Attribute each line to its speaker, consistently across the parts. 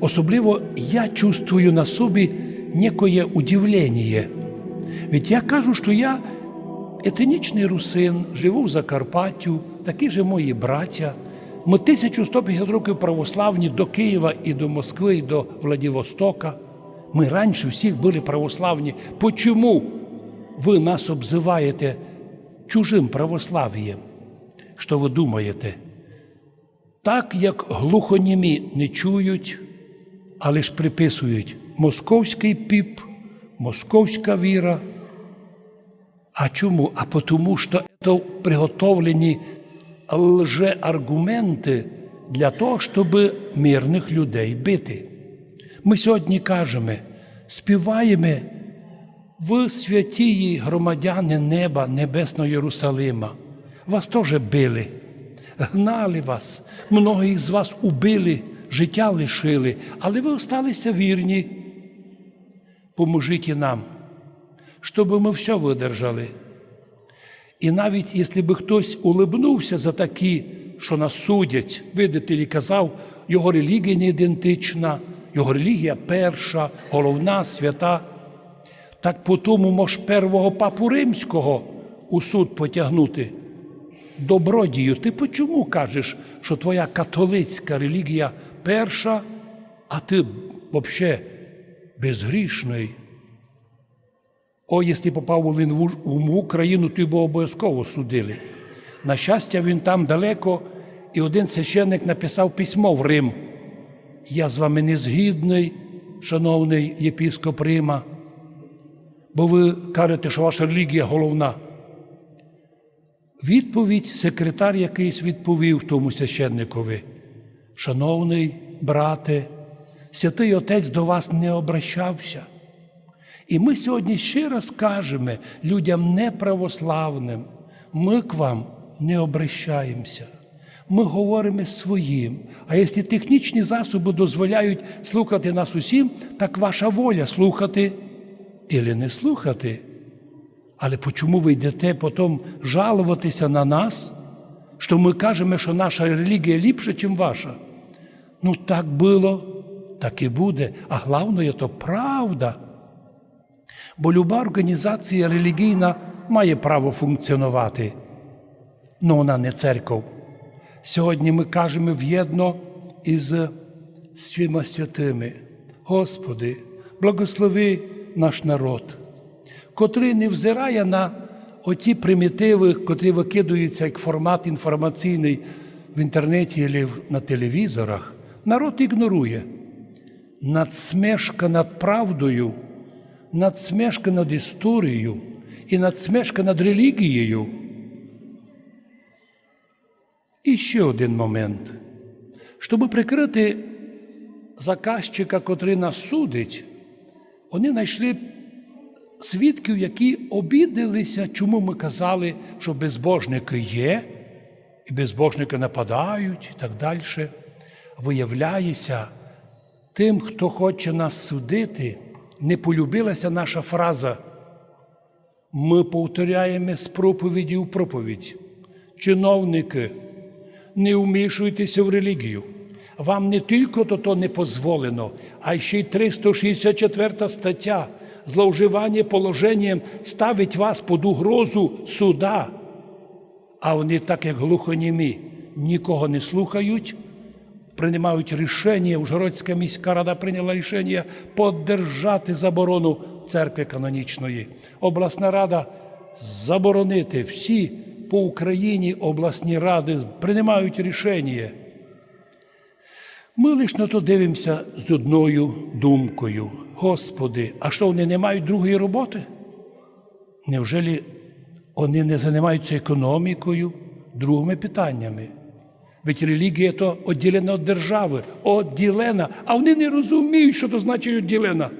Speaker 1: Особливо я чувствую на собі некое удивление. Ведь я кажу, що я етнічний русин, живу в Закарпаттю, такі ж мої браття. Ми 1150 років православні до Києва і до Москви, і до Владивостока. Ми раніше всіх були православні. Почому ви нас обзиваєте чужим православ'ям? Що ви думаєте? Так як глухонімі не чують, але ж приписують московський піп, московська віра. А чому? А тому, що це приготовлені лжеаргументи для того, щоб мирних людей бити. Ми сьогодні кажемо, співаємо ви святії громадяни неба, небесного Єрусалима. Вас теж били, гнали вас, многих з вас убили, життя лишили, але ви осталися вірні. Поможіть і нам, щоб ми все видержали. І навіть якщо би хтось улибнувся за такі, що нас судять, видите, і казав, його релігія не ідентична, його релігія перша, головна, свята, так по тому мож первого папу римського у суд потягнути. Добродію, ти по чому кажеш, що твоя католицька релігія перша, а ти взагалі безгрішний? О, якщо попав він в Україну, то його обов'язково судили. На щастя, він там далеко, і один священник написав письмо в Рим. Я з вами не згідний, шановний єпіскоп Рима, бо ви кажете, що ваша релігія головна. Відповідь секретар якийсь відповів тому священникові. Шановний брате, святий Отець до вас не обращався. І ми сьогодні ще раз кажемо людям неправославним, ми к вам не обращаємося. Ми говоримо своїм. А якщо технічні засоби дозволяють слухати нас усім, так ваша воля слухати або не слухати. Але чому ви йдете потім жалуватися на нас, що ми кажемо, що наша релігія ліпша, ніж ваша? Ну так було, так і буде. А головне, то правда. Бо люба організація релігійна має право функціонувати, але вона не церков. Сьогодні ми кажемо в'єдно із свіма святими. Господи, благослови наш народ, котрий не взирає на оці примітиви, котрі викидаються як формат інформаційний в інтернеті або на телевізорах. Народ ігнорує. Надсмешка над правдою надсмешка над історією і надсмешка над релігією. І ще один момент. Щоб прикрити заказчика, котрий нас судить, вони знайшли свідків, які обідалися, чому ми казали, що безбожники є, і безбожники нападають і так далі. Виявляється, тим, хто хоче нас судити, не полюбилася наша фраза. Ми повторяємо з проповіді у проповідь. Чиновники, не вмішуйтеся в релігію. Вам не тільки то, не дозволено, а ще й 364 стаття зловживання положенням ставить вас під угрозу суда. А вони, так як глухонімі, нікого не слухають, приймають рішення, Ужгородська міська рада прийняла рішення поддержати заборону церкви канонічної. Обласна рада заборонити всі по Україні обласні ради приймають рішення. Ми лише на то дивимося з одною думкою. Господи, а що вони не мають другої роботи? Невже вони не займаються економікою, другими питаннями? Ведь релігія то відділена від держави, відділена. А вони не розуміють, що то значить відділена.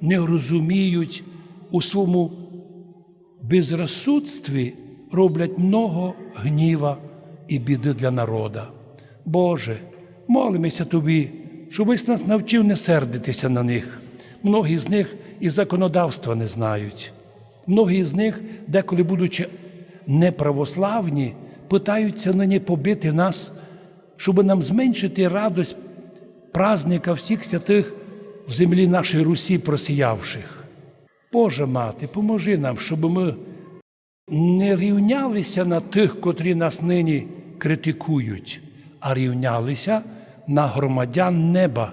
Speaker 1: Не розуміють у своєму безрозсудстві роблять много гніва і біди для народа. Боже, молимося Тобі, щоб нас навчив не сердитися на них. Многі з них і законодавства не знають. Многі з них, деколи будучи неправославні, питаються нині побити нас щоб нам зменшити радость праздника всіх святих в землі нашої Русі просіявших. Божа мати, поможи нам, щоб ми не рівнялися на тих, котрі нас нині критикують, а рівнялися на громадян неба,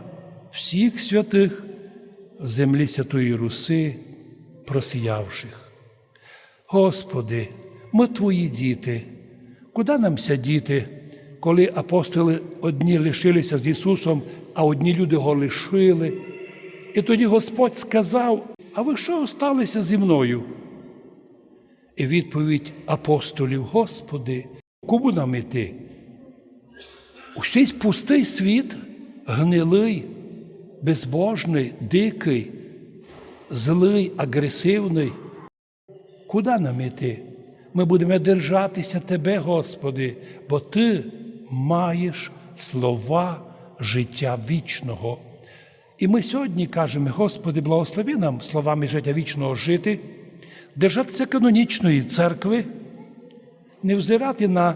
Speaker 1: всіх святих землі Святої Руси просіявших. Господи, ми Твої діти, куди нам сядіти, коли апостоли одні лишилися з Ісусом, а одні люди його лишили? І тоді Господь сказав: А ви що осталися зі мною? І відповідь апостолів: Господи, кому нам іти? Усійсь пустий світ, гнилий, безбожний, дикий, злий, агресивний. Куди нам іти? Ми будемо держатися Тебе, Господи, бо Ти маєш слова життя вічного. І ми сьогодні кажемо, Господи, благослови нам словами життя вічного жити, держатися канонічної церкви, не взирати на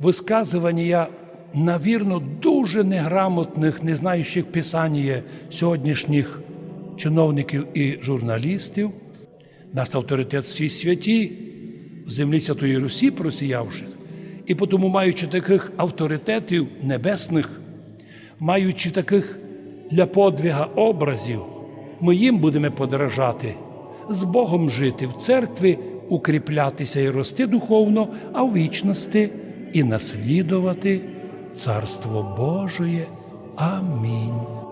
Speaker 1: висказування, навірно, дуже неграмотних, не знаючих писання сьогоднішніх чиновників і журналістів, наш авторитет всі святі в землі Святої Русі просіявших, і тому, маючи таких авторитетів небесних, маючи таких для подвига образів, ми їм будемо подражати, з Богом жити в церкві, укріплятися і рости духовно, а в вічності і наслідувати Царство Божие. Амінь.